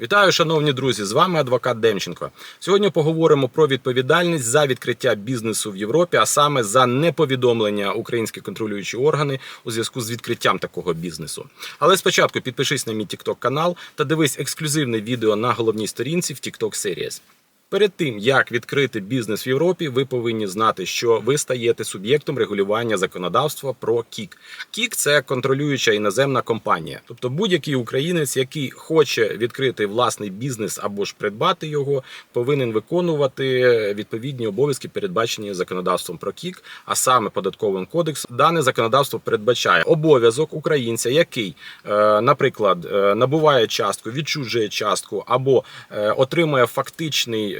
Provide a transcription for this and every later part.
Вітаю, шановні друзі! З вами адвокат Демченко. Сьогодні поговоримо про відповідальність за відкриття бізнесу в Європі, а саме за неповідомлення українські контролюючі органи у зв'язку з відкриттям такого бізнесу. Але спочатку підпишись на мій TikTok канал та дивись ексклюзивне відео на головній сторінці в TikTok Series. Перед тим як відкрити бізнес в Європі, ви повинні знати, що ви стаєте суб'єктом регулювання законодавства про КІК. КІК це контролююча іноземна компанія, тобто будь-який українець, який хоче відкрити власний бізнес або ж придбати його, повинен виконувати відповідні обов'язки, передбачені законодавством про КІК, а саме податковим кодексом. Дане законодавство передбачає обов'язок українця, який, е, наприклад, е, набуває частку, відчужує частку або е, отримує фактичний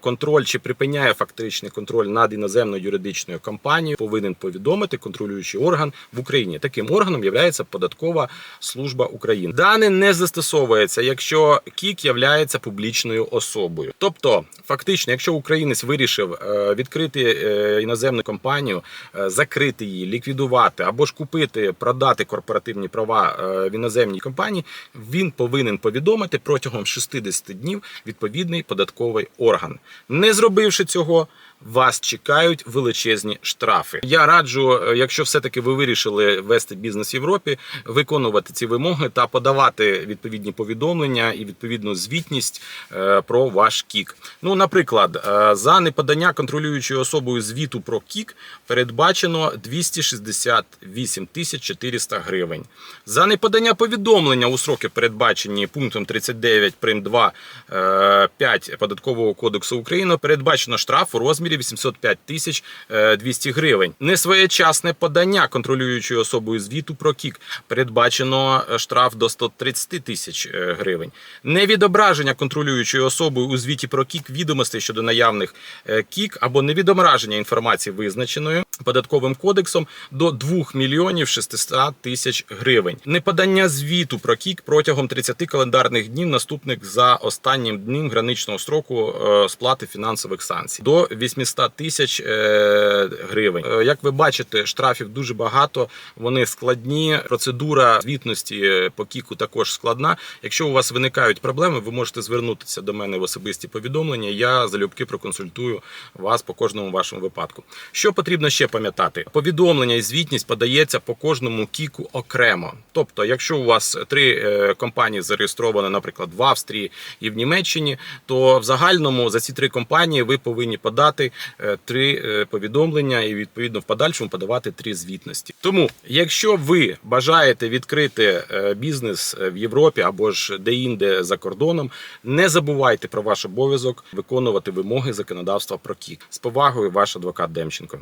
контроль чи припиняє фактичний контроль над іноземною юридичною компанією, повинен повідомити контролюючий орган в Україні. Таким органом є податкова служба України. Дане не застосовується, якщо КІК є публічною особою. Тобто, фактично, якщо українець вирішив е, відкрити е, іноземну компанію, е, закрити її, ліквідувати або ж купити, продати корпоративні права е, в іноземній компанії, він повинен повідомити протягом 60 днів відповідний податковий орган. Не зробивши цього. Вас чекають величезні штрафи. Я раджу, е, якщо все-таки ви вирішили вести бізнес в Європі, виконувати ці вимоги та подавати відповідні повідомлення і відповідну звітність е, про ваш кік. Ну, наприклад, е, за неподання контролюючою особою звіту про кік передбачено 268 тисяч 400 гривень. За неподання повідомлення у сроки, передбачені пунктом 39 прим 2 е, 5 податкового кодексу України, передбачено штраф у розмірі 805 тисяч е, 200 гривень. Несвоєчасне подання контролюючою особою звіту про кік передбачено е, штраф до 130 тисяч е, гривень. Невідображення контролюючою особою у звіті про кік відомостей щодо наявних е, кік або невідображення інформації визначеною податковим кодексом до 2 мільйонів 600 тисяч гривень. Неподання звіту про кік протягом 30 календарних днів наступних за останнім днем граничного строку е, сплати фінансових санкцій до 800 тисяч е, гривень. Е, Як ви бачите, штрафів дуже багато. Вони складні. Процедура звітності по кіку також складна. Якщо у вас виникають проблеми, ви можете звернутися до мене в особисті повідомлення. Я залюбки проконсультую вас по кожному вашому випадку. Що потрібно ще пам'ятати? Повідомлення і звітність подається по кожному кіку окремо. Тобто, якщо у вас три е, компанії зареєстровані, наприклад, в Австрії і в Німеччині, то в загальному за ці три компанії ви повинні подати е, три е, повідомлення і відповідно в подальшому подавати три звітності. Тому, якщо ви бажаєте відкрити бізнес в Європі або ж де-інде за кордоном, не забувайте про ваш обов'язок виконувати вимоги законодавства про КІК. З повагою, ваш адвокат Демченко.